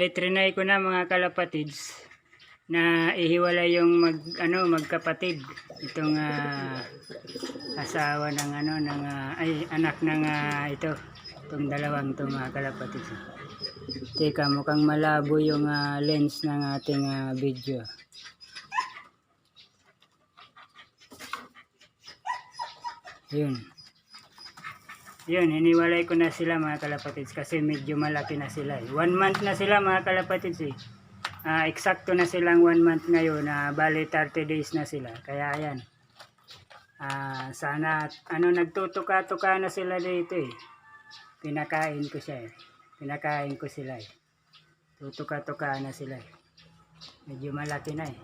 Bali, ko na mga kalapatids na ihiwalay yung mag ano magkapatid. Itong ah, asawa ng ano ng ah, ay anak ng ah, ito itong dalawang to mga kalapatids. Teka mukhang malabo yung ah, lens ng ating ah, video. Yun yun, hiniwalay ko na sila mga kalapatids kasi medyo malaki na sila. eh. One month na sila mga kalapatids eh. Ah, eksakto na silang one month ngayon na bali 30 days na sila. Kaya ayan. Ah, sana ano nagtutuka-tuka na sila dito eh. Pinakain ko siya eh. Pinakain ko sila eh. Tutuka-tuka na sila eh. Medyo malaki na eh.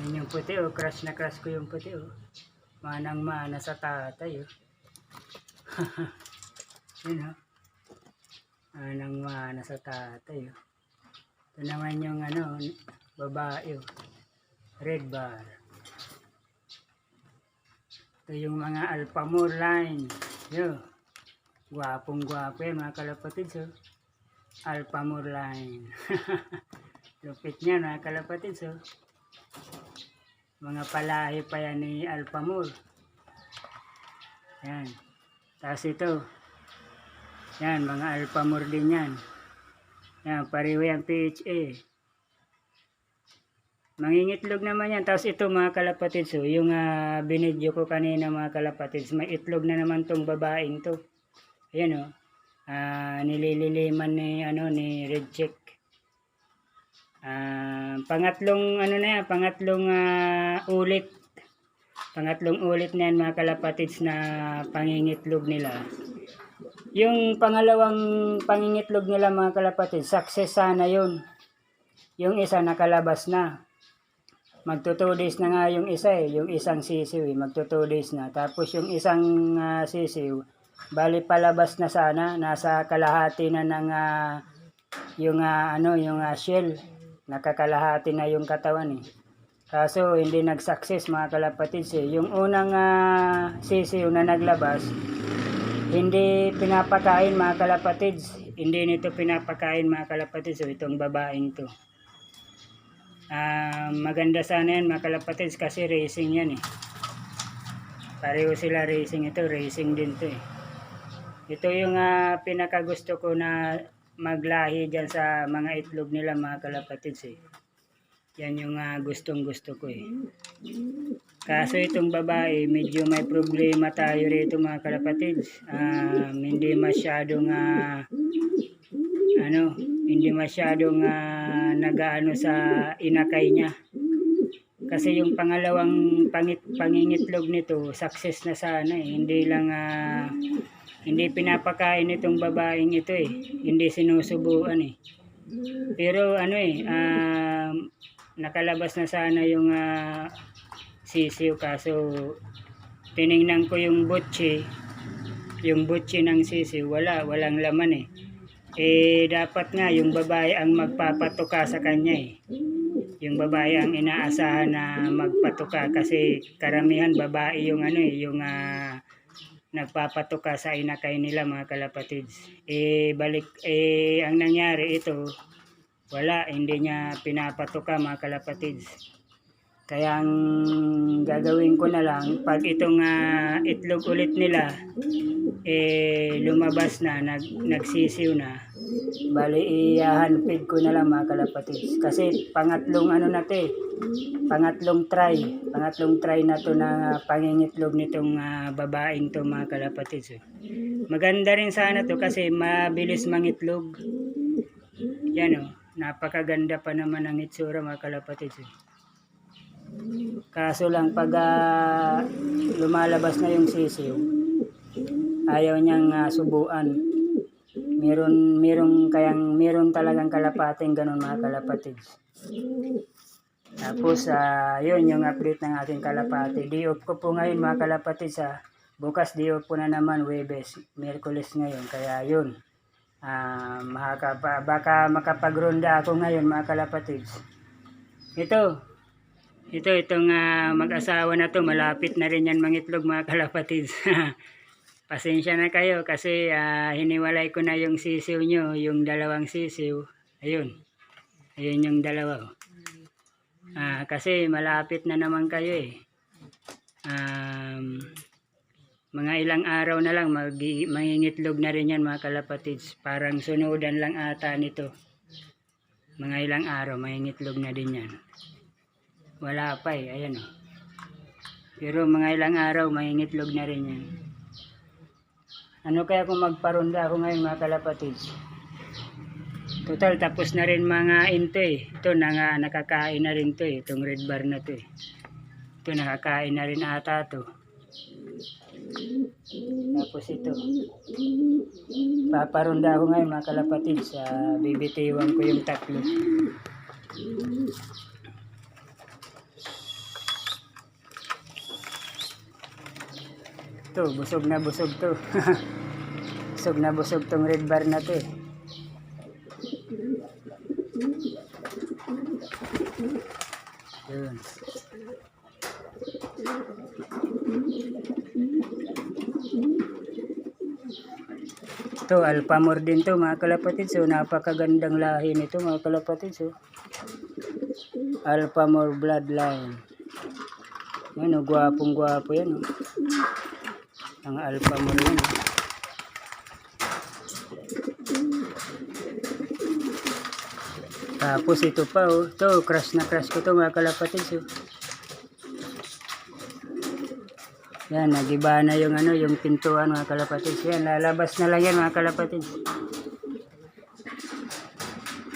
Yan yung puti oh. Crush na crush ko yung puti oh. Manang mana sa tatay oh. Yun oh. Manang mana sa tatay oh. Ito naman yung ano, babae oh. Red bar. Ito yung mga Alpamore line. Yo. Gwapong gwapo yan mga kalapatids oh. Alpamore line. Lupit niya mga kalapatids oh. Mga palahi pa yan ni Alpamore. Yan. Tapos ito. Yan, mga Alpamore din yan. Yan, pareho yan PHA. Mangingitlog naman yan. Tapos ito mga kalapatids, oh, yung uh, binidyo ko kanina mga kalapatids, may itlog na naman tong babaeng to. Ayan oh. Ah, nilililiman ni ano ni Red Check. Ah, pangatlong ano na yan, pangatlong ah, ulit. Pangatlong ulit na yan mga kalapatids na pangingitlog nila. Yung pangalawang pangingitlog nila mga kalapatids, success sana yun. Yung isa nakalabas na. Magto 2 days na nga yung isa eh, yung isang sisiw eh, magto 2 days na. Tapos yung isang ah, sisiw, bali palabas na sana, nasa kalahati na ng ah, yung ah, ano, yung ah, shell. Nakakalahati na yung katawan eh. Kaso hindi nag-success mga kalapatids eh. Yung unang sisiw na naglabas, hindi pinapakain mga kalapatids. Hindi nito pinapakain mga kalapatids. So, itong babaeng to. Ah, maganda sana yan mga kalapatids kasi racing yan eh. Pareho sila racing ito. Racing din to eh. Ito yung ah, pinakagusto ko na maglahi dyan sa mga itlog nila mga kalapatids eh. Yan yung ah, gustong gusto ko eh. Kaso itong babae, medyo may problema tayo rito mga kalapatids. Ah, hindi masyadong ah, ano, hindi masyadong ah, nagaano sa inakay niya. Kasi yung pangalawang pangit, pangingitlog nito, success na sana eh. Hindi lang ah, hindi pinapakain itong babaeng ito eh. Hindi sinusubuan eh. Pero ano eh, ah, nakalabas na sana yung ah, sisiw. Kaso tiningnan ko yung butchi. Yung butchi ng sisiw wala walang laman eh. Eh dapat nga yung babae ang magpapatuka sa kanya eh. Yung babae ang inaasahan na magpatuka kasi karamihan babae yung ano eh yung ah, nagpapatuka sa inakay nila mga kalapatids. Eh balik eh ang nangyari ito wala hindi niya pinapatuka mga kalapatids kaya ang gagawin ko na lang, pag itong ah, itlog ulit nila, eh, lumabas na, nag, nagsisiw na, bali ihahanpid ko na lang mga kalapatids. Kasi pangatlong ano na eh, pangatlong try, pangatlong try na to na pangingitlog nitong ah, babaeng to mga kalapatids. eh. Maganda rin sana to kasi mabilis mangitlog. Yan o, napakaganda pa naman ang itsura mga kalapatids. eh. Kaso lang pag ah, lumalabas na yung sisiw, ayaw niyang ah, subuan. Meron meron kayang meron talagang kalapating ganun mga kalapatids. Tapos ah, yun yung update ng ating kalapati. Off ko po ngayon mga kalapatids ah. Bukas off po na naman Webes, Miyerkules ngayon. Kaya yun. Ah, makaka, baka makapagronda ako ngayon mga kalapatids. Ito, ito, itong ah, mag-asawa na to, malapit na rin yan mangitlog mga kalapatids. Pasensya na kayo kasi ah, hiniwalay ko na yung sisiw nyo, yung dalawang sisiw. Ayun. Ayun yung dalawa. Ah, kasi malapit na naman kayo eh. Um, mga ilang araw na lang mag mangingitlog na rin yan mga kalapatids. Parang sunudan lang ata nito. Mga ilang araw mangingitlog na din yan. Wala pa eh. Ayan oh. Pero mga ilang araw mangingitlog na rin yan. Ano kaya kung magparunda ako ngayon mga kalapatids? Total, tapos na rin mga into eh. Ito na nga, nakakain na rin to eh. Itong red bar na to eh. Ito, nakakain na rin ata to. Tapos ito. Paparunda ako ngayon mga kalapatid sa bibitiwan ko yung tatlo. Ito, busog na busog to. busog na busog tong red bar na to eh. Ito, alpamor din to mga kalapatid. So, napakagandang lahi nito mga kalapatid. So, alpamor bloodline. Yan o, gwapong gwapo yan o. Ang alpamor yan o. Tapos ito pa oh. Ito, crush na crush ko to mga kalapatid. So. Yan, nagiba na yung ano, yung pintuan mga kalapatid. Yan, lalabas na lang yan mga kalapatid.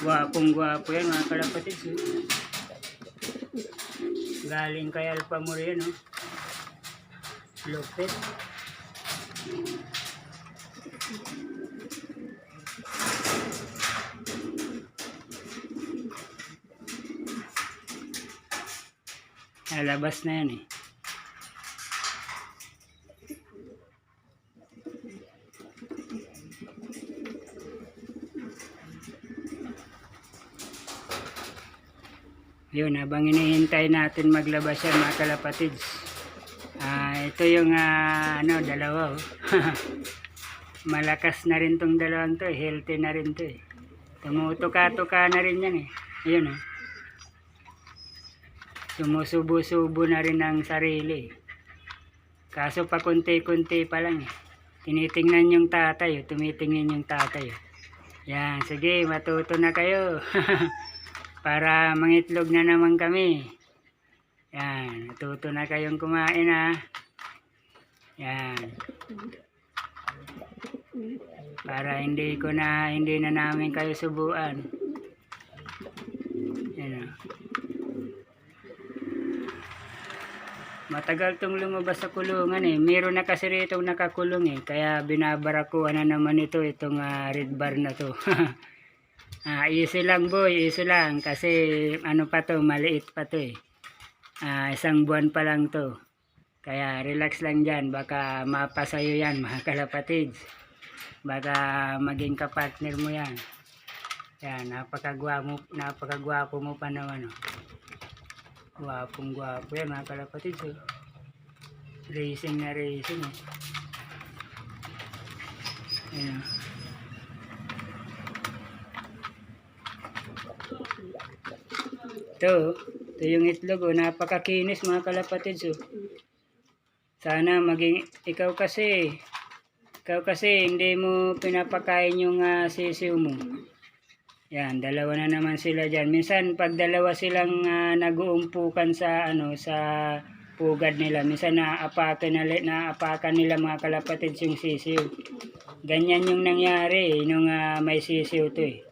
Gwapong gwapo yan mga kalapatid. So. Galing kay Alpamor yan oh. Lupit. Lalabas na yan eh. Yun, habang hinihintay natin maglabas yan mga kalapatids. Ah, ito yung ah, ano, dalawa oh. Malakas na rin tong dalawang to, eh. healthy na rin to eh. Tumutuka-tuka na rin yan eh. Ayun oh. Sumusubo-subo na rin ang sarili. Kaso pa kunti-kunti pa lang eh. Tinitingnan yung tatay, oh. tumitingin yung tatay. oh. Yan, sige, matuto na kayo. Para mangitlog na naman kami. Yan, natuto na kayong kumain ha. Yan. Para hindi ko na, hindi na namin kayo subuan. Yan o. Matagal tong lumabas sa kulungan eh. Meron na kasi rito nakakulong eh. Kaya binabarakuan na naman ito, itong ah, red bar na to. Ah, easy lang boy, easy lang kasi ano pa to, maliit pa to eh. Ah, isang buwan pa lang to. Kaya relax lang dyan, baka mapasayo yan mga kalapatids. Baka maging kapartner mo yan. Yan, napakagwapo, napakagwapo mo pa naman oh. Gwapong gwapo yan mga kalapatids oh. Racing na racing eh. Yan oh. Ito, ito yung itlog, oh, napakakinis mga kalapatids. Oh. Sana maging, ikaw kasi, ikaw kasi hindi mo pinapakain yung ah, sisiw mo. Yan, dalawa na naman sila dyan. Minsan, pag dalawa silang ah, nag-uumpukan sa, ano, sa pugad nila, minsan naapakan, na, naapakan nila mga kalapatids yung sisiw. Ganyan yung nangyari, eh, nung ah, may sisiw to eh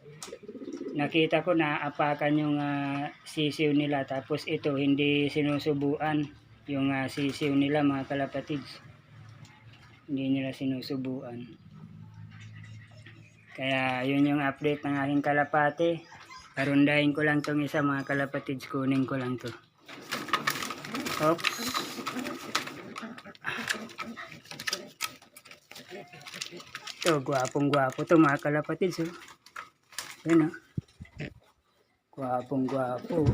nakita ko na apakan yung ah, sisiw nila. Tapos ito hindi sinusubuan yung ah, sisiw nila mga kalapatids. Hindi nila sinusubuan. Kaya yun yung update ng aking kalapate. Parundahin ko lang tong isa mga kalapatids. Kunin ko lang to. Oops. Ito gwapong gwapo to mga kalapatids oh. yun oh Gwapong gwapo.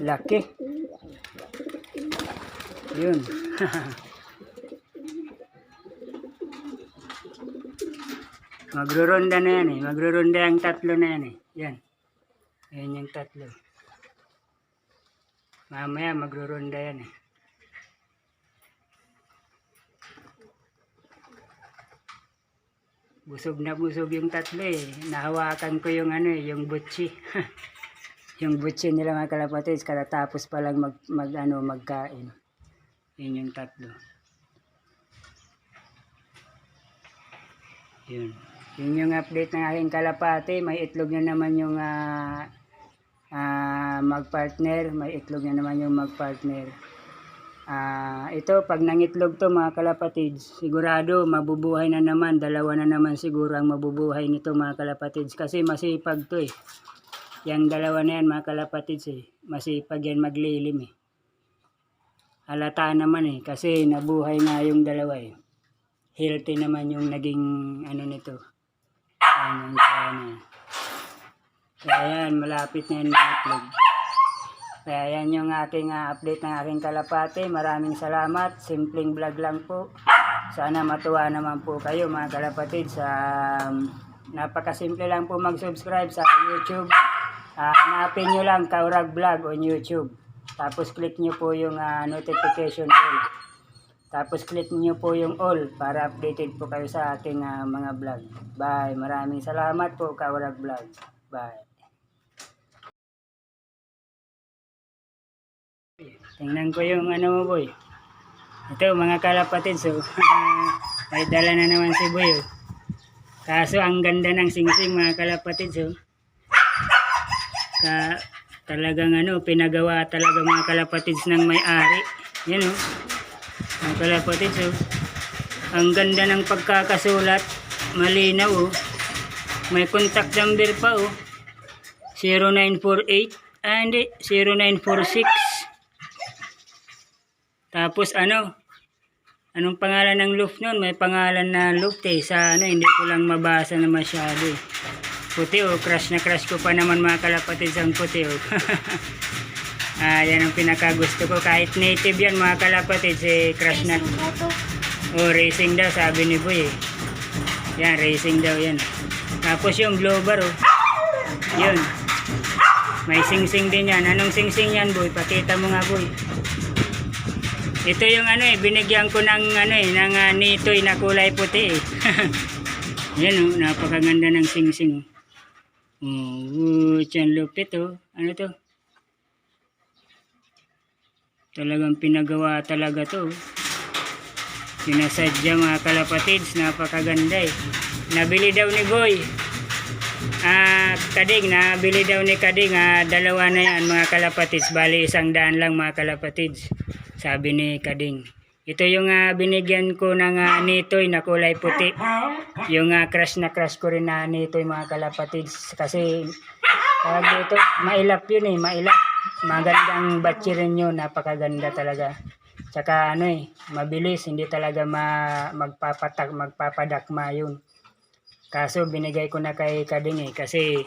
Laki. Yun. Magruronda na yan eh. Magruronda ang tatlo na yan eh. Yan. Ayan yung tatlo. Mamaya magruronda yan eh. Busog na busog yung tatlo eh. Nahawakan ko yung ano eh, yung butchi. yung butchi nila mga kalapatids katatapos pa lang mag, mag ano, magkain. Yun yung tatlo. Yun. Yun yung update ng aking kalapate. May itlog na naman yung ah, ah, magpartner. May itlog na naman yung magpartner. Ah, ito, pag nangitlog to mga kalapatids, sigurado mabubuhay na naman. Dalawa na naman siguro ang mabubuhay nito mga kalapatids. Kasi masipag to eh. Yang dalawa na yan mga kalapatids eh. Masipag yan maglilim eh. Halata naman eh. Kasi nabuhay nga yung dalawa eh. Healthy naman yung naging ano nito. Ayan yung kaya na yan. Malapit na yan itlog. Kaya yan yung aking ah, update ng aking kalapate. Maraming salamat. Simpleng vlog lang po. Sana matuwa naman po kayo mga kalapatid sa um, napakasimple lang po mag-subscribe sa YouTube. Ah, hanapin nyo lang Kaurag Vlog on YouTube. Tapos click nyo po yung ah, notification bell. Tapos click nyo po yung all para updated po kayo sa ating ah, mga vlog. Bye. Maraming salamat po Kaurag Vlog. Bye. Tingnan ko yung ano mo boy. Ito mga kalapatid so may dala na naman si boy oh. Kaso ang ganda ng singsing mga kalapatid so. Ka talagang ano pinagawa talaga mga kalapatids ng may-ari. Yan oh. Mga kalapatids so. Ang ganda ng pagkakasulat. Malinaw oh. May contact number pa oh. 0948 ah hindi 0946 tapos ano, anong pangalan ng loop nun? May pangalan na loop eh. Sa ano, hindi ko lang mabasa na masyado eh. Puti oh, crush na crush ko pa naman mga kalapatid sa puti oh. ah, yan ang pinakagusto ko. Kahit native yan mga kalapatid, si crush na. Oh, racing daw, sabi ni Boy eh. Yan, racing daw yan. Tapos yung Glover oh. Yun. May sing-sing din yan. Anong sing-sing yan, Boy? Pakita mo nga, Boy. Ito yung ano eh, binigyan ko ng ano eh, ng uh, nitoy na kulay puti eh. Yan oh, napakaganda ng sing-sing. Oh tiyan lupit oh. Ano to? Talagang pinagawa talaga to. Sinasadya mga kalapatids, napakaganda eh. Nabili daw ni Boy. Ah, Kading, nabili daw ni Kading, ah, dalawa na yan mga kalapatids. Bali, isang daan lang mga kalapatids. Sabi ni Kading. Ito yung ah, binigyan ko ng ah, nitoy na kulay puti. Yung ah, crush na crush ko rin na nitoy mga kalapatids. Kasi, tawag dito, mailap yun eh, mailap. Magandang batchi rin yun, napakaganda talaga. Tsaka ano eh, mabilis, hindi talaga ma, magpapatak, magpapadakma yun. Kaso binigay ko na kay Kading eh kasi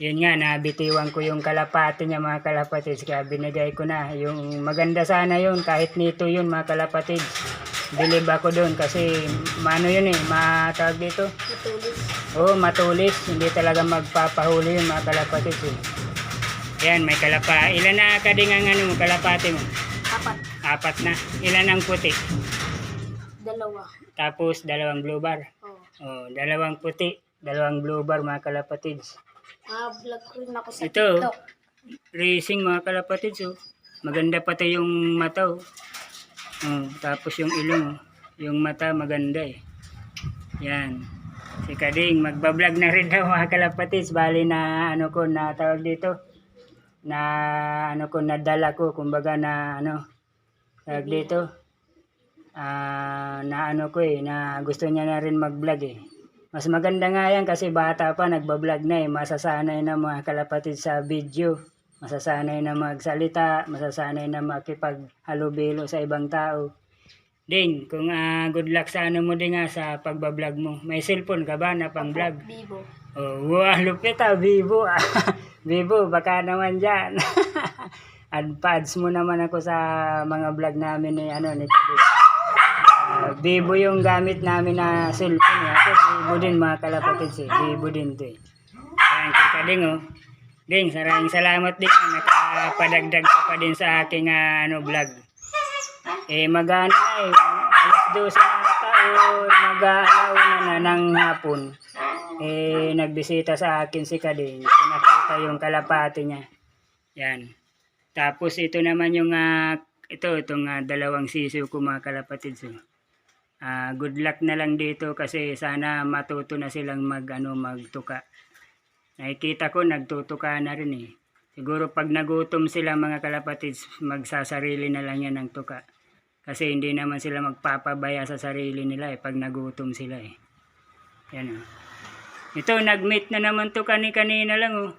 yun nga nabitiwan ko yung kalapati niya mga kalapatids. Kaya binigay ko na. Yung maganda sana yun kahit nito yun mga kalapatids. Bilib ako doon kasi mano yun eh matawag dito? Matulis. oh matulis. Hindi talaga magpapahuli yun mga kalapatids eh. yan may kalapa. Ilan na kading ang ano mo kalapati mo? Apat. apat na. Ilan ang puti? Dalawa. tapos dalawang blue bar? Oh. oh dalawang puti. Dalawang blue bar mga kalapatids Ah, vlog ko rin ako sa Ito. TikTok. racing mga kalapatids oh. Maganda pati yung mata oh. Oh, tapos yung ilong oh. Yung mata maganda eh. Yan. Si Kading magbablog na rin daw mga kalapatids. Bali na ano ko na tawag dito. Na ano ko nadala ko kumbaga na ano tawag dito. Ah, na ano ko eh na gusto niya na rin mag-vlog eh. Mas maganda nga yan kasi bata pa nagbablog na eh. Masasanay na mga kalapatid sa video. Masasanay na magsalita. Masasanay na makipaghalubilo sa ibang tao. Ding, kung ah, good luck sa ano mo din nga sa pagbablog mo. May cellphone ka ba na pang vlog? Vivo. Oh, wow, lupit ah, Vivo. ah. Vivo, baka naman dyan. Adpads mo naman ako sa mga vlog namin ni ano ni Tabi. Vivo yung gamit namin na cellphone. Eh. Ako, Vivo din mga kalapatids eh. Vivo din to eh. Ayan, kay Kading oh. Ding, maraming salamat din. Nakapadagdag ka pa din sa aking ah, ano, vlog. Eh, magana na eh. Alas 12 na taon, mag-aalaw na na ng hapon. Eh, nagbisita sa akin si Kading. Pinakita yung kalapati niya. Yan. Tapos ito naman yung, ah, ito, itong ah, dalawang sisiw ko mga kalapatid. So, ah, good luck na lang dito kasi sana matuto na silang mag, ano, magtuka. Nakikita ko nagtutuka na rin eh. Siguro pag nagutom sila mga kalapatids, magsasarili na lang yan ng tuka. Kasi hindi naman sila magpapabaya sa sarili nila eh pag nagutom sila eh. Yan oh. Ito, nag-meet na naman to kani-kanina lang oh.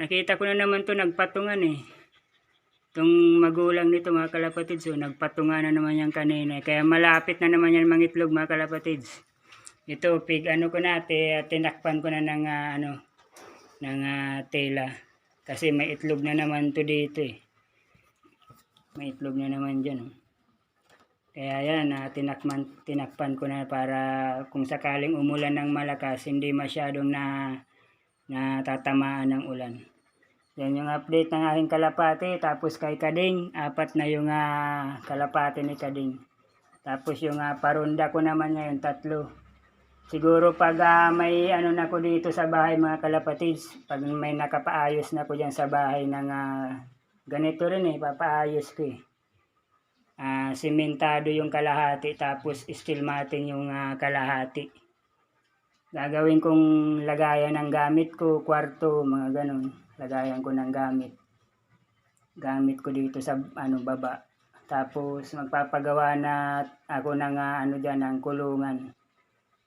Nakita ko na naman to nagpatungan eh. Itong magulang nito mga kalapatids, oh, nagpatungan na naman yan kanina. eh. Kaya malapit na naman yan mangitlog mga kalapatids. Ito, pig ano ko na, te, tinakpan ko na ng ah, ano, ng ah, tela. Kasi may itlog na naman to dito eh. May itlog na naman dyan. Oh. Kaya yan, na tinakman, tinakpan ko na para kung sakaling umulan ng malakas, hindi masyadong na natatamaan ng ulan. Yan yung update ng aking kalapate. Tapos kay Kading, apat na yung ah, kalapate ni Kading. Tapos yung ah, parunda ko naman ngayon, tatlo. Siguro pag ah, may ano na ko dito sa bahay mga kalapatids, pag may nakapaayos na ko dyan sa bahay ng ah, ganito rin eh, papaayos ko eh. Ah, simentado yung kalahati tapos steel matting yung ah, kalahati. Gagawin kong lagayan ng gamit ko, kwarto, mga ganun. Lagayan ko ng gamit. Gamit ko dito sa ano baba. Tapos magpapagawa na ako ng ah, ano diyan ng kulungan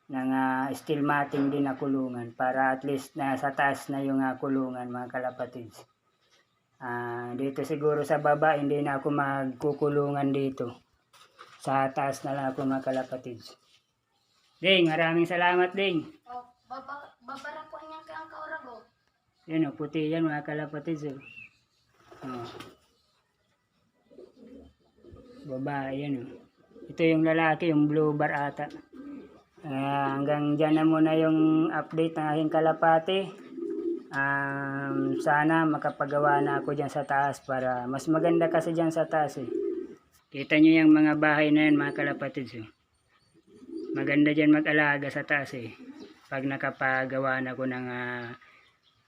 ng ah, steel matting din na kulungan para at least na sa taas na yung ah, kulungan mga kalapatids. Ah, dito siguro sa baba hindi na ako magkukulungan dito. Sa taas na lang ako mga kalapatids. Ding, maraming salamat Ding. Oh, baba, babara Yan puti yan mga kalapatids. Oh. Oh. Babae yan o. Ito yung lalaki, yung blue bar ata. Ah, hanggang dyan na muna yung update ng aking kalapati. Um, sana makapagawa na ako dyan sa taas para mas maganda kasi dyan sa taas eh. Kita nyo yung mga bahay na yan mga kalapatids eh. Maganda dyan mag-alaga sa taas eh. Pag nakapagawa na ako ng ah,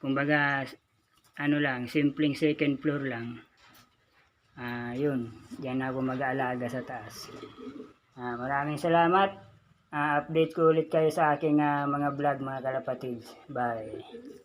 kumbaga ano lang, simpleng second floor lang. Ah, yun. Diyan ako mag-aalaga sa taas. Ah, maraming salamat. Ah, update ko ulit kayo sa aking ah, mga vlog mga kalapatids. Bye.